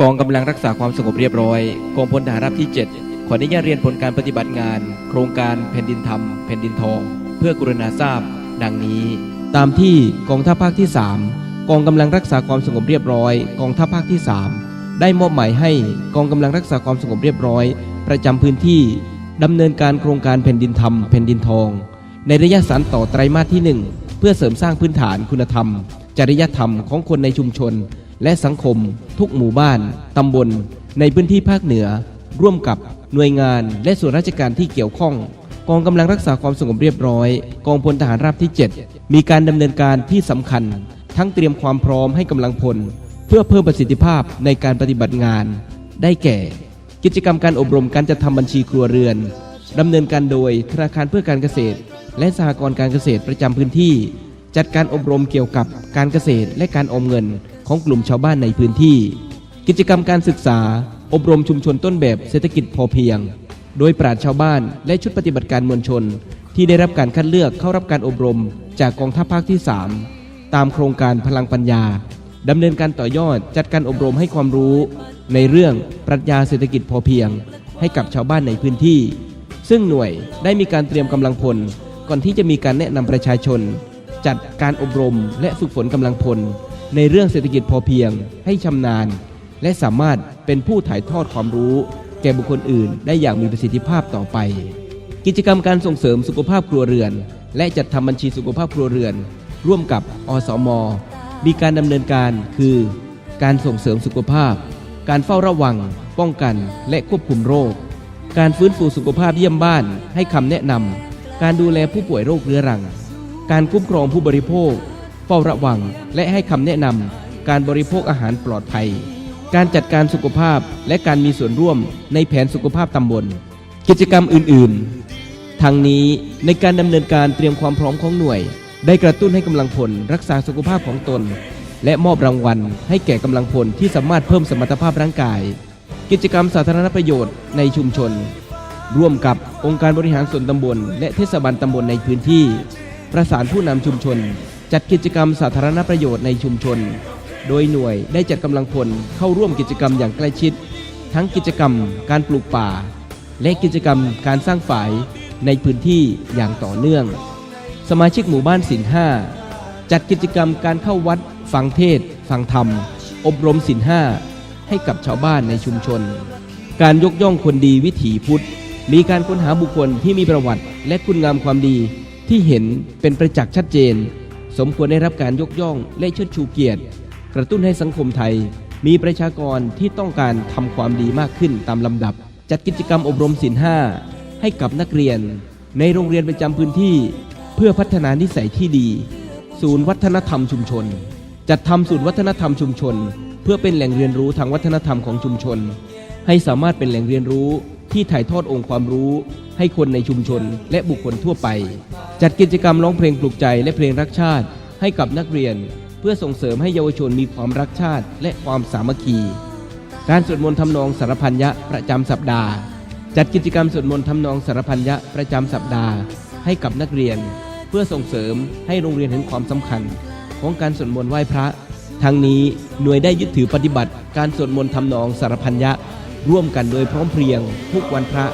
กองกำลังรักษาความสงบเรียบร้อย กองพลทหารราบที่ 7 ขออนุญาตเรียนผลการปฏิบัติงาน โครงการแผ่นดินธรรม แผ่นดินทอง เพื่อกรุณาทราบ ดังนี้ ตามที่กองทัพภาคที่ 3 กองกำลังรักษาความสงบเรียบร้อย กองทัพภาคที่ 3 ได้มอบหมายให้กองกำลังรักษาความสงบเรียบร้อย ประจำพื้นที่ดำเนินการโครงการแผ่นดินธรรม แผ่นดินทอง ในระยะสานต่อไตรมาสที่ 1 เพื่อเสริมสร้างพื้นฐานคุณธรรม จริยธรรมของคนในชุมชน และสังคม ทุกหมู่บ้าน ตำบล ในพื้นที่ภาคเหนือ ร่วมกับหน่วยงานและส่วนราชการที่เกี่ยวข้อง กองกำลังรักษาความสงบเรียบร้อย กองพลทหารราบที่ 7 มีการดำเนินการที่สำคัญ ทั้งเตรียมความพร้อมให้กำลังพล เพื่อเพิ่มประสิทธิภาพในการปฏิบัติงาน ได้แก่ กิจกรรมการอบรมการจัดทำบัญชีครัวเรือนดำเนินการโดยธนาคารเพื่อการเกษตร และสหกรณ์การเกษตรประจำพื้นที่ จัดการอบรมเกี่ยวกับการเกษตรและการออมเงิน ของกลุ่มชาวบ้านในพื้นที่ กิจกรรมการศึกษา อบรมชุมชนต้นแบบเศรษฐกิจพอเพียง โดยปราชชาวบ้านและชุดปฏิบัติการมวลชน ที่ได้รับการคัดเลือกเข้ารับการอบรม จากกองทัพภาคที่ 3 ตามโครงการพลังปัญญาดำเนินการต่อยอดจัดการอบรมให้ความรู้ ในเรื่องปรัชญาเศรษฐกิจพอเพียง ให้กับชาวบ้านในพื้นที่ ซึ่งหน่วยได้มีการเตรียมกำลังพล ก่อนที่จะมีการแนะนำประชาชน จัดการอบรมและฝึกฝนกำลังพล ในเรื่องเศรษฐกิจพอเพียง ให้ชำนาญ และสามารถเป็นผู้ถ่ายทอดความรู้ แก่บุคคลอื่น ได้อย่างมีประสิทธิภาพต่อไป กิจกรรมการส่งเสริมสุขภาพครัวเรือน และจัดทำบัญชีสุขภาพครัวเรือน ร่วมกับอสม มีการดำเนินการคือ การส่งเสริมสุขภาพ การเฝ้าระวัง ป้องกัน และควบคุมโรค การฟื้นฟูสุขภาพเยี่ยมบ้าน ให้คำแนะนำการดูแลผู้ป่วยโรคเรื้อรัง การคุ้มครองผู้บริโภค ฝ้าระวัง และให้คำแนะนำการบริโภคอาหารปลอดภัย การจัดการสุขภาพและการมีส่วนร่วมในแผนสุขภาพตำบล กิจกรรมอื่น ๆทางนี้ในการดำเนินการเตรียมความพร้อมของหน่วย ได้กระตุ้นให้กำลังพลรักษาสุขภาพของตน และมอบรางวัล ให้แก่กำลังพลที่สามารถเพิ่มสมรรถภาพร่างกาย กิจกรรมสาธารณประโยชน์ในชุมชน ร่วมกับองค์การบริหารส่วนตำบล และเทศบาลตำบลในพื้นที่ ประสานผู้นำชุมชน จัดกิจกรรมสาธารณประโยชน์ในชุมชน โดยหน่วยได้จัดกำลังพลเข้าร่วมกิจกรรมอย่างใกล้ชิด ทั้งกิจกรรมการปลูกป่า และกิจกรรมการสร้างฝายในพื้นที่อย่างต่อเนื่อง สมาชิกหมู่บ้านศิลห้าจัดกิจกรรมการเข้าวัด ฟังเทศ ฟังธรรม อบรมศิลห้าให้กับชาวบ้านในชุมชน การยกย่องคนดีวิถีพุทธ มีการค้นหาบุคคลที่มีประวัติและคุณงามความดีที่เห็นเป็นประจักษ์ชัดเจน สมควรได้รับการยกย่องและเชิดชูเกียรติ กระตุ้นให้สังคมไทย มีประชากรที่ต้องการทำความดีมากขึ้นตามลำดับ จัดกิจกรรมอบรมศิลห้าให้กับนักเรียน ในโรงเรียนประจำพื้นที่ เพื่อพัฒนานิสัยที่ดี ศูนย์วัฒนธรรมชุมชน จัดทำศูนย์วัฒนธรรมชุมชน เพื่อเป็นแหล่งเรียนรู้ทางวัฒนธรรมของชุมชน ให้สามารถเป็นแหล่งเรียนรู้ ที่ถ่ายทอดองค์ความรู้ให้คนในชุมชนและบุคคลทั่วไป จัดกิจกรรมร้องเพลงปลุกใจและเพลงรักชาติให้กับนักเรียน เพื่อส่งเสริมให้เยาวชนมีความรักชาติและความสามัคคี การสวดมนต์ทำนองสารพันยะประจำสัปดาห์ จัดกิจกรรมสวดมนต์ทำนองสารพันยะประจำสัปดาห์ ให้กับนักเรียน เพื่อส่งเสริมให้โรงเรียนเห็นความสำคัญ ของการสวดมนต์ไหว้พระทั้งนี้หน่วยได้ยึดถือปฏิบัติการสวดมนต์ทำนองสารพันยะ ร่วมกันโดยพร้อมเพรียง ทุกวันพระ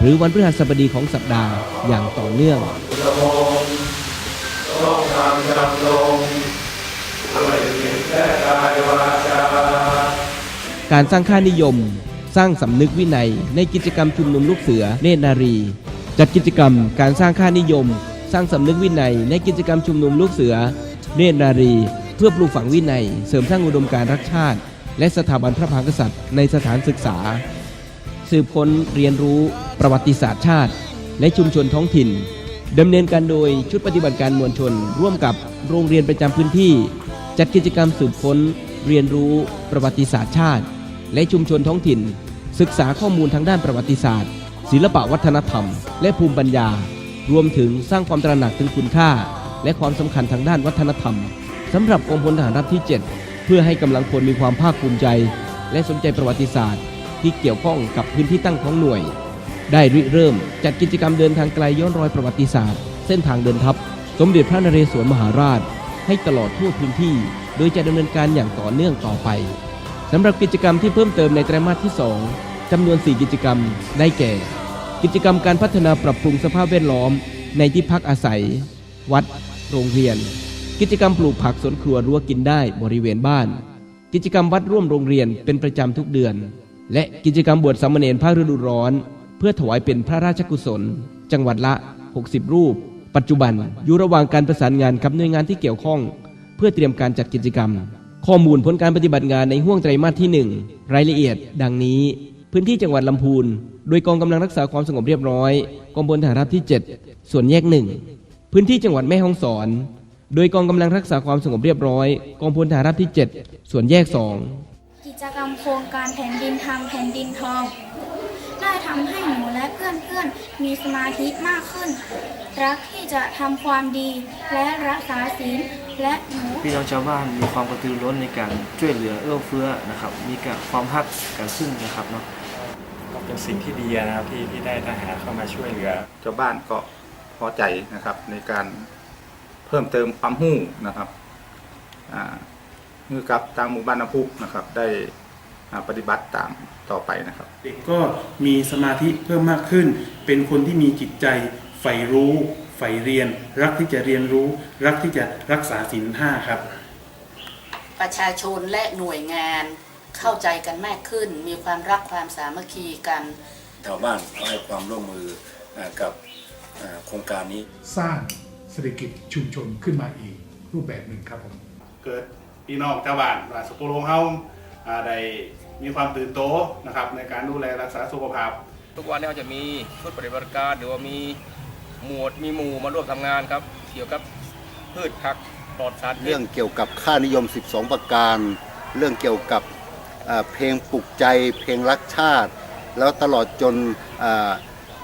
หรือวันพฤหัสบดีของสัปดาห์อย่างต่อเนื่องการสร้างค่านิยม สร้างสำนึกวินัย ในกิจกรรมชุมนุมลูกเสือเนตรนารี จัดกิจกรรมการสร้างค่านิยม สร้างสำนึกวินัย ในกิจกรรมชุมนุมลูกเสือเนตรนารี เพื่อปลูกฝังวินัย เสริมสร้างอุดมการณ์รักชาติ และสถาบันพระมหากษัตริย์ในสถานศึกษา สืบค้นเรียนรู้ประวัติศาสตร์ชาติ และชุมชนท้องถิ่นดำเนินการโดยชุดปฏิบัติการมวลชน ร่วมกับโรงเรียนประจำพื้นที่ จัดกิจกรรมสืบค้น เรียนรู้ประวัติศาสตร์ชาติ และชุมชนท้องถิ่น ศึกษาข้อมูลทางด้านประวัติศาสตร์ ศิลปวัฒนธรรม และภูมิปัญญา รวมถึงสร้างความตระหนักถึงคุณค่า และความสำคัญทางด้านวัฒนธรรมสำหรับองค์พลทหารรับที่ 7 เพื่อให้กำลังพลมีความภาคภูมิใจ และสนใจประวัติศาสตร์ ที่เกี่ยวข้องกับพื้นที่ตั้งของหน่วย ได้ริเริ่มจัดกิจกรรมเดินทางไกลย้อนรอยประวัติศาสตร์ เส้นทางเดินทัพ สมเด็จพระนเรศวรมหาราช ให้ตลอดทั่วพื้นที่ โดยจะดำเนินการอย่างต่อเนื่องต่อไปสำหรับกิจกรรมที่เพิ่มเติมในไตรมาสที่ 2จำนวน 4 กิจกรรม ได้แก่ กิจกรรมการพัฒนาปรับปรุงสภาพแวดล้อม ในที่พักอาศัย วัด โรงเรียน กิจกรรมปลูกผักสวนครัวรั้วกินได้บริเวณบ้าน กิจกรรมวัดร่วมโรงเรียนเป็นประจำทุกเดือน และกิจกรรมบวชสามเณรภาคฤดูร้อน เพื่อถวายเป็นพระราชกุศล จังหวัดละ 60 รูป ปัจจุบันอยู่ระหว่างการประสานงานกับหน่วยงานที่เกี่ยวข้อง เพื่อเตรียมการจัดกิจกรรม ข้อมูลผลการปฏิบัติงานในห่วงไตรมาสที่ 1 รายละเอียด ดังนี้ พื้นที่จังหวัดลำพูน โดยกองกำลังรักษาความสงบเรียบร้อยกองพลทหารราบที่ 7 ส่วนแยกหนึ่งพื้นที่จังหวัดแม่ฮ่องสอน โดยกองกำลังรักษาความสงบเรียบร้อย กองพลทหารราบที่ 7 ส่วนแยกสองกิจกรรมโครงการแผ่นดินทำแผ่นดินทอง ได้ทำให้หนูและเพื่อนๆ มีสมาธิมากขึ้น รักที่จะทำความดีและรักษาศีลและหนูพี่น้องชาวบ้านมีความกระตือรือร้นในการช่วยเหลือเอื้อเฟื้อนะครับ มีการความฮักกันซึ่งนะครับเนาะก็เป็นสิ่งที่ดีนะครับที่ที่ได้ทหารเข้ามาช่วยเหลือ ชาวบ้านก็พอใจนะครับในการ เพิ่มเติมความหู้นะครับอ่ามือกับทางหมู่บ้านน้ำพุนะครับ ได้อ่าปฏิบัติตามต่อไปนะครับ เด็กก็มีสมาธิเพิ่มมากขึ้น เป็นคนที่มีจิตใจใฝ่รู้ใฝ่เรียน รักที่จะเรียนรู้ รักที่จะรักษาศีลห้าครับ ประชาชนและหน่วยงานเข้าใจกันมากขึ้น มีความรักความสามัคคีกันชาวบ้านก็ให้ความร่วมมืออ่ากับอ่าโครงการนี้สร้างเศรษฐกิจชุมชนขึ้นมาอีกรูปแบบหนึ่งครับผม เกิดพี่น้องชาวบ้านว่าสกุลของเฮาอ่าได้มีความตื่นโตนะครับในการดูแลรักษาสุขภาพ ทุกวันนี้เราจะมีชุดปฏิบัติการหรือว่ามีหมวดมีหมู่มาร่วมทำงานครับ เกี่ยวกับพืชผักปลอดสารพิษ เรื่องเกี่ยวกับค่านิยม 12 ประการ เรื่องเกี่ยวกับอ่าเพลงปลุกใจ เพลงรักชาติ แล้วตลอดจนอ่า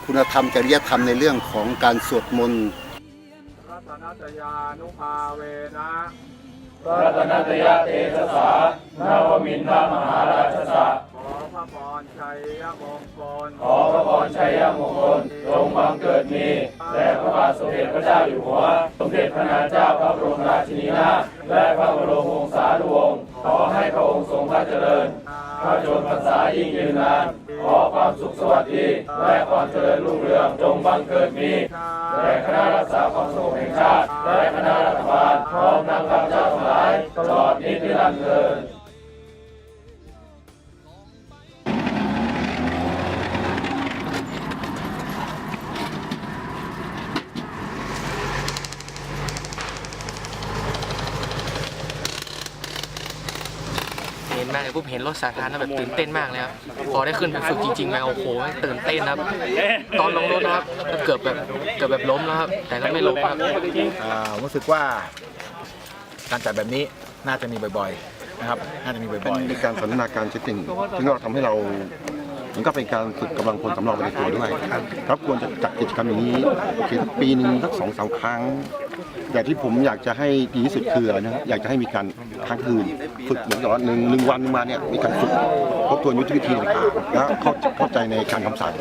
คุณธรรมจริยธรรมในเรื่องของการสวดมนต์รัต นตยานุภาเวนะรัตนตยเตชะสา นาวมินทมหาราชสะขอพระพรชัยมงคลขอพระพรชัยมงคลจงบังเกิดมีแด่พระบาทสมเด็จพระเจ้าอยู่หัว สมเด็จพระนางเจ้าพระบรมราชินีนาถและพระบรมวงศานุวงศ์ขอให้พระองค์ทรงพระเจริญพระชนพรรษายิ่งยืนนาน ขอความสุขสวัสดีและความเจริญรุ่งเรืองจงบังเกิดมีแด่คณะรักษาความสงบแห่งชาติและคณะรัฐบาลพร้อมทั้งข้าพเจ้าทั้งหลายตลอดนิรันดร์เทิน เห็นมากเลยปุ๊บเห็นรถสาธารณะแบบตื่นเต้นมากเลยครับพอได้ขึ้นไปฝึกจริงๆมาโอ้โหตื่นเต้นครับ ตอนลงรถนะครับเกือบแบบเกือบแบบล้มแล้วครับแต่ก็ไม่ล้มครับอ่ารู้สึกว่าการจัดแบบนี้น่าจะมีบ่อยๆนะครับน่าจะมีบ่อยเป็นการสันทนาการจริงซึ่งเราทำให้เรา มันก็เป็นการฝึกกำลังพลสำรองไปในตัวด้วยครับควรจะจัดกิจกรรมอย่างนี้โอเคปีหนึ่งสักสองสามครั้ง แต่ที่ผมอยากจะให้ดีที่สุดคืออะไรนะอยากจะให้มีการค้างคืนฝึกเหมือนกับว่าหนึ่งหนึ่งวันมาเนี่ยมีการฝึกทบทวนยุทธวิธีต่างๆแล้วเข้าเข้าใจในการคำสั่ง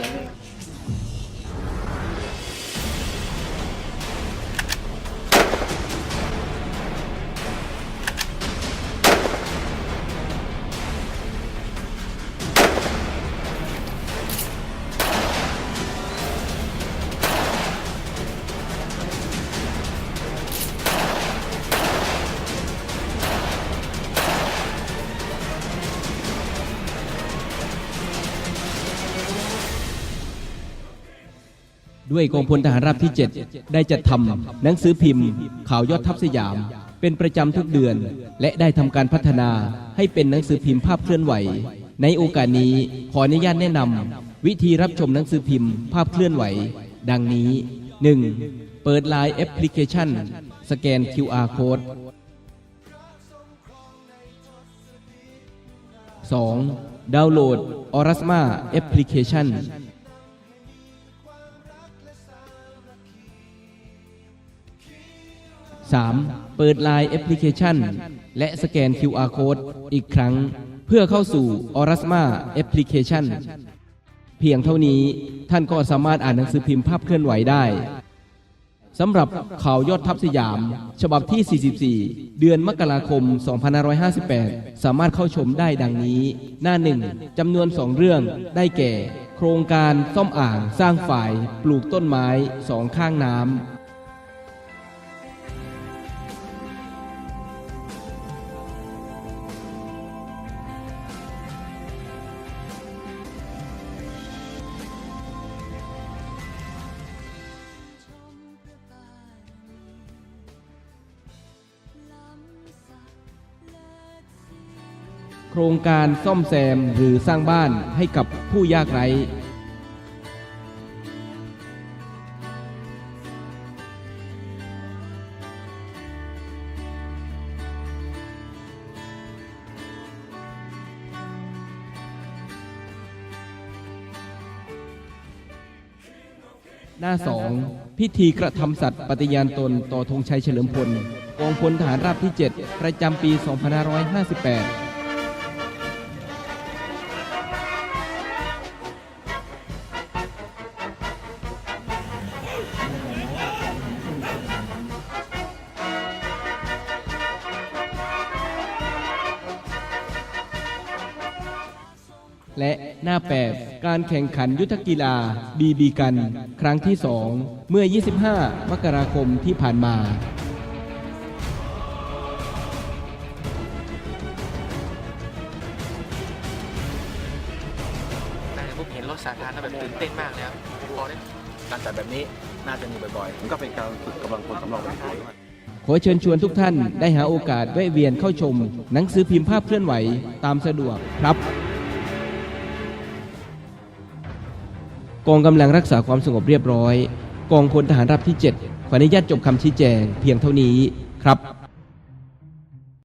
ด้วยกองพลทหารราบที่ 7 ได้จัดทำหนังสือพิมพ์ ข่าวยอดทัพสยาม เป็นประจำทุกเดือน และได้ทำการพัฒนาให้เป็นหนังสือพิมพ์ภาพเคลื่อนไหว ในโอกาสนี้ขออนุญาตแนะนำวิธีรับชมหนังสือพิมพ์ ภาพเคลื่อนไหว ดังนี้ 1. เปิดไลน์แอปพลิเคชัน สแกน QR code 2. ดาวน์โหลด Orasma Application 3. เปิด Line แอปพลิเคชันและสแกน QR Code อีกครั้ง เพื่อเข้าสู่ Orasma Application เพียงเท่านี้ท่านก็สามารถอ่านหนังสือพิมพ์ภาพเคลื่อนไหวได้สำหรับข่าวยอดทัพสยาม ฉบับที่ 44 เดือนมกราคม 2558 สามารถเข้าชมได้ดังนี้ หน้าหนึ่งจำนวนสองเรื่องได้แก่ โครงการซ่อมอ่างสร้างฝ่าย ปลูกต้นไม้สองข้างน้ำ โครงการซ่อมแซมหรือสร้างบ้านให้กับผู้ยากไร้ หน้าสองพิธีกระทำสัตว์ปฏิญาณตนต่อธงชัยเฉลิมพลกองพลทหารราบที่ 7 ประจำปี 2558 และหน้า 8 การแข่งขันยุทธกีฬาบีบีกัน ครั้งที่ 2 เมื่อ 25 มกราคมที่ผ่านมามาถึงปุ๊บเห็นรถสาธารณะแบบตื่นเต้นมากเลยครับพอได้การจัดแบบนี้น่าจะมีบ่อยมันก็เป็นการฝึกกำลังพลสำรองไปในตัวด้วยขอเชิญชวนทุกท่านได้หาโอกาสแวะเวียนเข้าชม หนังสือพิมพ์ภาพเคลื่อนไหวตามสะดวกครับ กองกำลังรักษาความสงบเรียบร้อย กองพลทหารราบที่ 7 ขออนุญาตจบคำชี้แจงเพียงเท่านี้ครับ